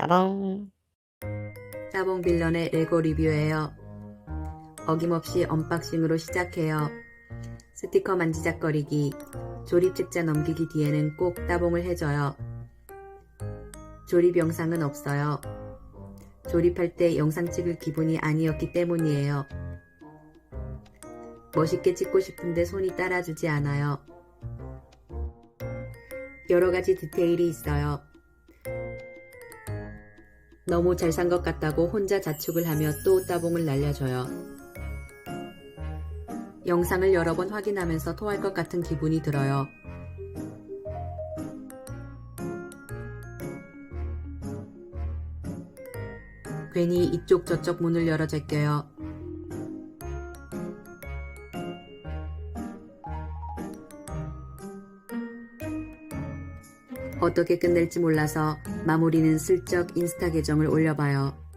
따봉. 따봉 빌런의 레고 리뷰예요. 어김없이 언박싱으로 시작해요. 스티커 만지작거리기, 조립 책자 넘기기 뒤에는 꼭 따봉을 해줘요. 조립 영상은 없어요. 조립할 때 영상 찍을 기분이 아니었기 때문이에요. 멋있게 찍고 싶은데 손이 따라주지 않아요. 여러 가지 디테일이 있어요. 너무 잘 산 것 같다고 혼자 자축을 하며 또 따봉을 날려줘요. 영상을 여러 번 확인하면서 토할 것 같은 기분이 들어요. 괜히 이쪽 저쪽 문을 열어 제껴요. 어떻게 끝낼지 몰라서 마무리는 슬쩍 인스타 계정을 올려봐요.